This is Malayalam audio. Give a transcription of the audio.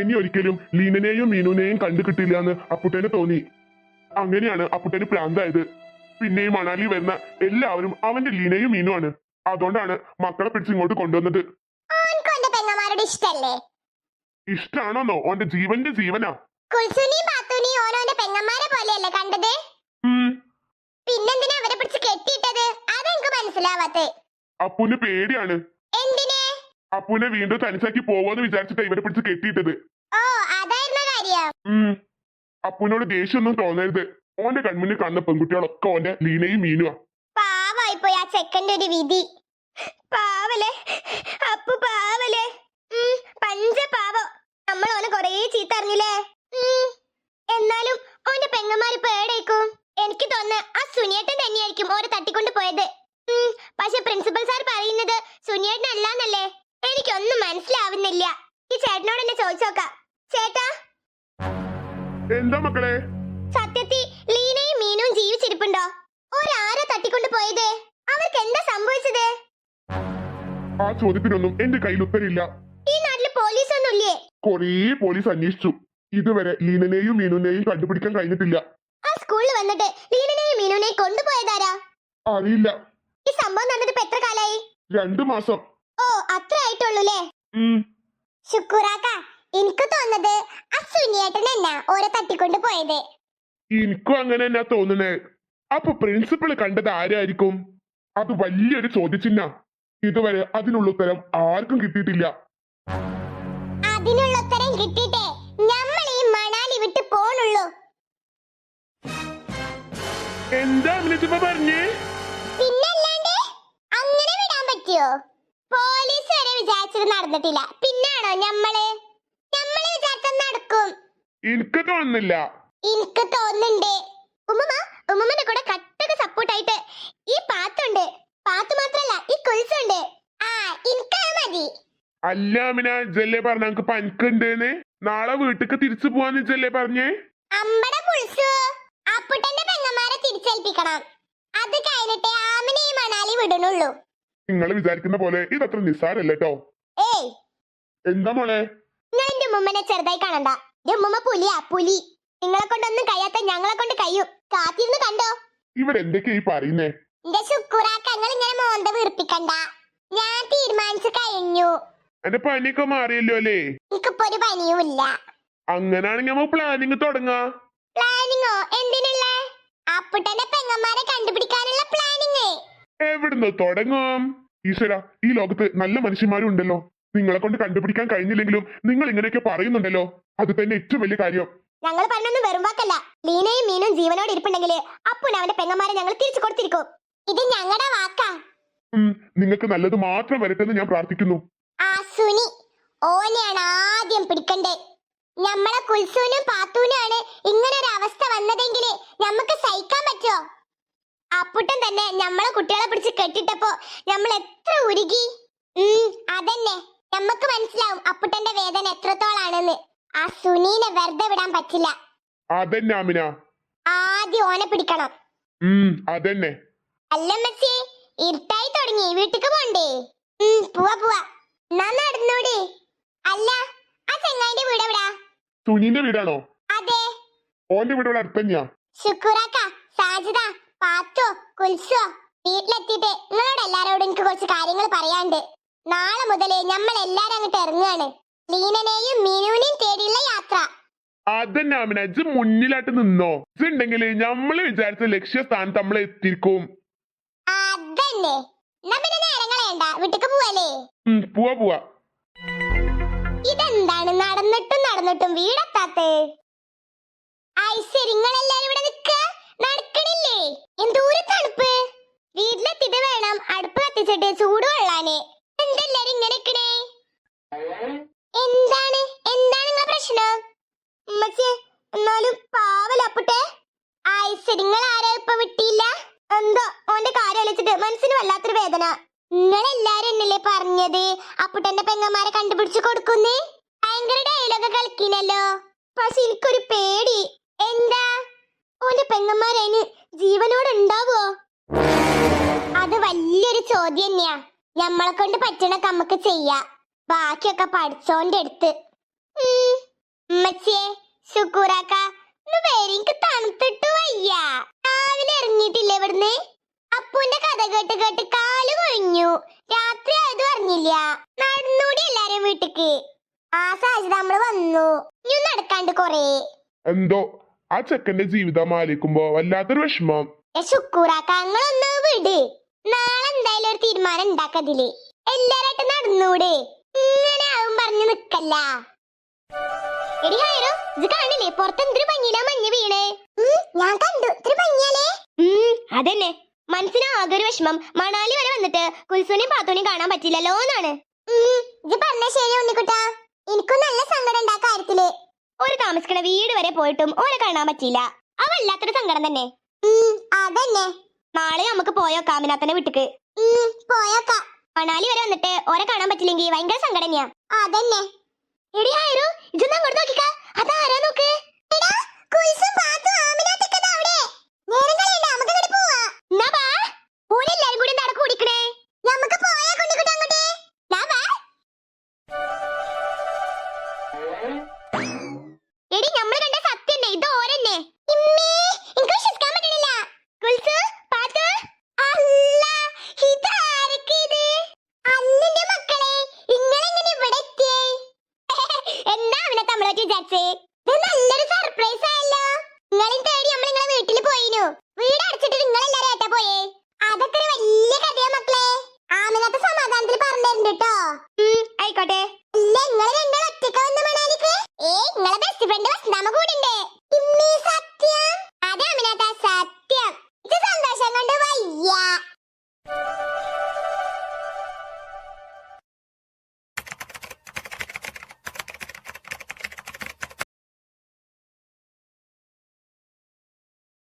ഇനി ഒരിക്കലും ലീനനെയും മീനുനെയും കണ്ടു കിട്ടില്ല എന്ന് അപ്പുട്ടന് തോന്നി. അങ്ങനെയാണ് അപ്പുട്ടന് പ്രാന്തായത്. പിന്നെയും മണാലി വരുന്ന എല്ലാവരും അവന്റെ ലീനയും മീനുമാണ്. അതുകൊണ്ടാണ് മക്കളെ പിടിച്ച് ഇങ്ങോട്ട് കൊണ്ടുവന്നത്. ഇഷ്ടാണോന്നോ? ഓന്റെ ജീവന്റെ ജീവനാ. പിന്നെന്തിനാ അവരെ പിടിച്ച് കെട്ടിയിട്ടത്? അതെനിക്ക് മനസ്സിലാവാത്തെ. അപ്പുന് പേടിയാണ്. അപ്പുനെ വീണ്ടും തനിച്ചാക്കി പോവോന്ന് വിചാരിച്ചിട്ടാ ഇവരെ പിടിച്ച് കെട്ടിയിട്ടത്. ഓ അതായിരുന്നു കാര്യം. ഉം. അപ്പുനോട് ദേഷ്യമൊന്നും തോന്നരുത്. ഓന്റെ കൺമുന്നിൽ കാണുന്ന പെൺകുട്ടികളൊക്കെ ഓന്റെ ലീനയും മീനുവാ. പാവായി പോയി ആ ചെക്കന്റെ ഒരു വിധി. പാവലേ അപ്പു പാവലേ. പഞ്ച പാവം നമ്മൾ ഓനെ കൊറേ ചീത്ത അറിഞ്ഞില്ലേ? എന്നാലും ഓന്റെ പെങ്ങന്മാര് പേടേക്കും എനിക്ക് തോന്നുന്നു ആ സുനിയേട്ടൻ തന്നെയായിരിക്കും ഓരെ തട്ടിക്കൊണ്ട് പോയത്. പക്ഷെ പ്രിൻസിപ്പൽ സാർ പറയുന്നത് സുനിയേട്ടൻ അല്ലാന്നല്ലേ എനിക്കൊന്നും മനസ്സിലാവുന്നില്ല. ഈ ചേട്ടനോട് എന്നെ ചോദിച്ചോക്കാം. ചേട്ടാ? എന്താ മക്കളെ? സത്യത്തിൽ ലീനയും മീനും ജീവിച്ചിരിപ്പുണ്ടോ? ഒരാരെ തട്ടിക്കൊണ്ട് പോയത്? അവർക്ക് എന്താ സംഭവിച്ചത്? ആ ചോദ്യത്തിനൊന്നും എന്റെ കയ്യിൽ ഉത്തരില്ല ഈ നാട്ടിൽ പോലീസ് ഒന്നുമില്ലേ കൊറേ പോലീസ് അന്വേഷിച്ചു. ഇതുവരെ ലീനനെയും മീനുനെയും കണ്ടുപിടിക്കാൻ കഴിഞ്ഞിട്ടില്ല. ആ സ്കൂളിൽ വന്നിട്ട് ലീനനെയും മീനുനെയും കൊണ്ടുപോയതാരാ? അറിയില്ല. ഈ സംഭവം നടന്നിട്ട് ഇപ്പൊ എത്ര കാലായി? രണ്ടു മാസം. ഓ അത്ര ആയിട്ടുള്ളൂലേ ഉം ശുക്കൂറാക്ക എനിക്ക് തോന്നുന്നത് ആ സുനിയേട്ടൻ എന്നാ ഓരെ തട്ടിക്കൊണ്ട് പോയത്. എനിക്കും അങ്ങനെ തന്നെ തോന്നുന്നേ അപ്പൊ പ്രിൻസിപ്പൾ കണ്ടത് ആരായിരിക്കും? അത് വലിയൊരു ചോദ്യചിഹ്ന. ഇതുവരെ അതിനുള്ള ഉത്തരം ആർക്കും കിട്ടിയിട്ടില്ല. അതിനുള്ള ഉത്തരം കിട്ടിയിട്ടേ നമ്മൾ ഈ മണാലി വിട്ട് പോണുള്ളൂ. എന്താ പറഞ്ഞേ? പിന്നല്ലാണ്ട് അങ്ങനെ വിടാൻ പറ്റിയോ വിചാരിച്ചത് നടന്നിട്ടില്ല. പിന്നാണോ ഞമ്മൾ? ഞമ്മൾ വിചാരിച്ചത് നടക്കും. എനിക്ക് തോന്നുന്നില്ല. എനിക്ക് തോന്നുന്നുണ്ട്. ഉമ്മ ഉമ്മമ്മന്റെ കൂടെ കട്ടക്ക് സപ്പോർട്ടായിട്ട് ഈ പാത്തുണ്ട്. പാത്തു മാത്രല്ല ഈ കുൽസുണ്ട്. ആ എനിക്കത് മതി. അല്ല അമിന ജല്ലേ പറഞ്ഞ നമുക്ക് പനിക്കുണ്ടെന്ന്. നാളെ വീട്ടിക്ക് തിരിച്ചു പോവാന്ന് ജല്ലേ പറഞ്ഞേ? അമ്പട പുൾസു അപ്പുട്ടന്റെ പെങ്ങന്മാരെ തിരിച്ചേൽപ്പിക്കണം. അത് കഴിഞ്ഞിട്ടേ ആമിനെ മണാലി വിടണുള്ളൂ. നിങ്ങൾ വിചാരിക്കുന്ന പോലെ ഇതത്ര നിസ്സാരല്ല കേട്ടോ എന്താ മോളെ? ഞാൻ എന്റെ ഉമ്മനെ ചെറുതായി കാണണ്ട. എന്റെ ഉമ്മ പുലിയാ പുലി. നിങ്ങളെ കൊണ്ടൊന്നും കഴിയാത്ത ഞങ്ങളെ കൊണ്ട് കഴിയും. കാത്തിരുന്ന് കണ്ടോ? ഇവരെന്തൊക്കെയാ ഈ പറയുന്നേ? എന്റെ നിങ്ങൾ ഇങ്ങനെ മോന്ത വീർപ്പിക്കണ്ട. ഞാൻ തീരുമാനിച്ചു കഴിഞ്ഞു. എന്റെ പനിയൊക്കെ മാറിയല്ലോ അല്ലേ? എനിക്കിപ്പോ ഒരു പനിയും ഇല്ല. അങ്ങനാണെങ്കിൽ നമുക്ക് പ്ലാനിങ് തുടങ്ങാ. പ്ലാനിങ്ങോ എന്തിനുള്ള? അപ്പുട്ടന്റെ പെങ്ങന്മാരെ കണ്ടുപിടിക്കാനുള്ള പ്ലാനിങ് എവിടുന്ന് തുടങ്ങും? ഈശ്വര ഈ ലോകത്ത് നല്ല മനുഷ്യന്മാരും ഉണ്ടല്ലോ നിങ്ങളെ കൊണ്ട് കണ്ടുപിടിക്കാൻ കഴിഞ്ഞില്ലെങ്കിലും നിങ്ങൾ ഇങ്ങനെയൊക്കെ പറയുന്നുണ്ടല്ലോ. അത് തന്നെ ഏറ്റവും വലിയ കാര്യം. ഞങ്ങൾ പറഞ്ഞൊന്നും വെറും വാക്കല്ല. ലീനയും മീനും ജീവനോട് ഇരിപ്പുണ്ടെങ്കിൽ അപ്പുൻ അവന്റെ പെങ്ങന്മാരെ ഞങ്ങൾ തിരിച്ചു കൊടുത്തിരിക്കും. ഇത് ഞങ്ങളുടെ വാക്കാ. നിങ്ങൾക്ക് നല്ലത് മാത്രം വരട്ടെ എന്ന് ഞാൻ പ്രാർത്ഥിക്കുന്നു. ആ സുനി ഓനെയാണ് ആദ്യം പിടിക്കണ്ടേ. നമ്മളെ കുൽസൂനും പാത്തൂനാണ് ഇങ്ങനെ ഒരു അവസ്ഥ വന്നതെങ്കിൽ നമുക്ക് സഹിക്കാൻ പറ്റുമോ അപ്പുട്ടൻ തന്നെ നമ്മളെ കുട്ടികളെ പിടിച്ച് കെട്ടിട്ടപ്പോ നമ്മൾ എത്ര ഉരുകി? ഉം അതന്നെ. നമുക്ക് മനസ്സിലാവും അപ്പുട്ടന്റെ വേദന എത്രത്തോളാണെന്ന്. ആ സുനീനെ വെറുതെ വിടാൻ പറ്റില്ല. അതന്നെ ആമിന. ആദ്യം ഓനെ പിടിക്കണം. അതന്നെ. അല്ല മച്ചി ഇരുട്ടായി തുടങ്ങി. വീട്ടിക്ക് പോണ്ടേ? പോവാ പോവാ. എന്നാ നടന്നൂടെ? അല്ല ആ ചെങ്ങായിന്റെ വീട് എവിടാ? സുനീന്റെ വീടാണോ? അതെ. ഓന്റെ വീട് ഇവിടെ അടുത്ത് തന്നെയാ ശുക്കൂറാക്ക സാജിദ പാത്തോ കുൽസോ വീട്ടിലെത്തിയിട്ട് നിങ്ങളോട് എല്ലാരോടും എനിക്ക് കുറച്ച് കാര്യങ്ങൾ പറയാണ്ട് നാളെ മുതൽ നമ്മൾ എല്ലാരും അങ്ങോട്ട് ഇറങ്ങുകയാണ് ലീനനെയും മീനുവിനെയും തേടിയുള്ള യാത്ര. അതന്നെ അമിന ഇജ്ജ് മുന്നിലായിട്ട് നിന്നോ? ഇതുണ്ടെങ്കിൽ നമ്മൾ വിചാരിച്ച ലക്ഷ്യസ്ഥാനത്ത് നമ്മൾ എത്തിക്കും അതന്നെ. എന്നാ പിന്നെ നേരം കളയണ്ട വീട്ടിക്ക് പോവല്ലേ? ഉം, പോവാ പോവാ. ഇതെന്താണ് നടന്നിട്ടും നടന്നിട്ടും വീടെത്താത്തേ? ഐശ്വര്യങ്ങളെല്ലാരും ഇവിടെ എന്തോരം തണുപ്പ്? വീട്ടിലെത്തിട്ട് വേണം. അടുപ്പ് കത്തിച്ചിട്ട് ചൂട് കൊള്ളാന്. എന്തെല്ലാരും ഇങ്ങനെ നിക്കണേ? എന്താണ്? എന്താണ് നിങ്ങളെ പ്രശ്നം? ഉമ്മച്ചേ എന്നാലും പാവലപ്പട്ടെ ആയിസ് നിങ്ങൾ ആരാ ഇപ്പൊ വിട്ടില്ല എന്തോ ഓന്റെ കാര്യം അലച്ചിട്ട് മനസ്സിന് വല്ലാത്തൊരു വേദന. നിങ്ങളെല്ലാരും എന്നല്ലേ പറഞ്ഞത്? അപ്പുട്ടന്റെ പെങ്ങന്മാരെ കണ്ടുപിടിച്ചു കൊടുക്കുന്നേ? ഭയങ്കര ഡയലോഗ് കളിക്കിനല്ലോ. പക്ഷെ എനിക്കൊരു പേടി. എന്താ? ഓന്റെ പെങ്ങന്മാരതിന് ജീവനോട് ഉണ്ടാവോ അത് വലിയൊരു ചോദ്യം തന്നെയാ നമ്മളെ കൊണ്ട് പറ്റണൊക്കെ നമുക്ക് ചെയ്യാ. ബാക്കിയൊക്കെ പഠിച്ചോണ്ട് എടുത്ത് വയ്യ. അപ്പൂന്റെ കഥ കേട്ട് കേട്ട് ആ വന്നു. നടക്കാണ്ട് കൊറേ. എന്തോ? ആ ചെക്കന്റെ ജീവിതം ആലോചിക്കുമ്പോ വല്ലാത്തൊരു വിഷമം. ശുക്കൂറാക്ക വിട്. നാളെ എന്തായാലും ഒരു പറഞ്ഞു നിക്കല്ല. വീണേ. ഞാൻ കണ്ടു. അതന്നെ. വിഷമം. മണാലി വരെ വന്നിട്ട് കുൽസുനെയും പാത്തുനെയും കാണാൻ പറ്റില്ലല്ലോ എന്നാണ് ഇത് പറഞ്ഞ ശരി ഉണ്ണിക്കുട്ടാ. താമസിക്കുന്ന വീട് വരെ പോയിട്ടും ഓനെ കാണാൻ പറ്റിയില്ല. അവ വല്ലാത്തൊരു സങ്കടം തന്നെ. അതന്നെ. നാളെ നമുക്ക് പോയോ കാമിനാത്തന്റെ വീട്ടിക്ക്? മണാലി വരെ വന്നിട്ട് ഓരെ കാണാൻ പറ്റില്ലെങ്കിൽ ഭയങ്കര സങ്കടം തന്നെയാ. അതന്നെ. എടി ഇതൊന്നും അങ്ങോട്ട് നോക്കിക്കാ. അതാരാ നോക്ക്? Thank you. I think that's it.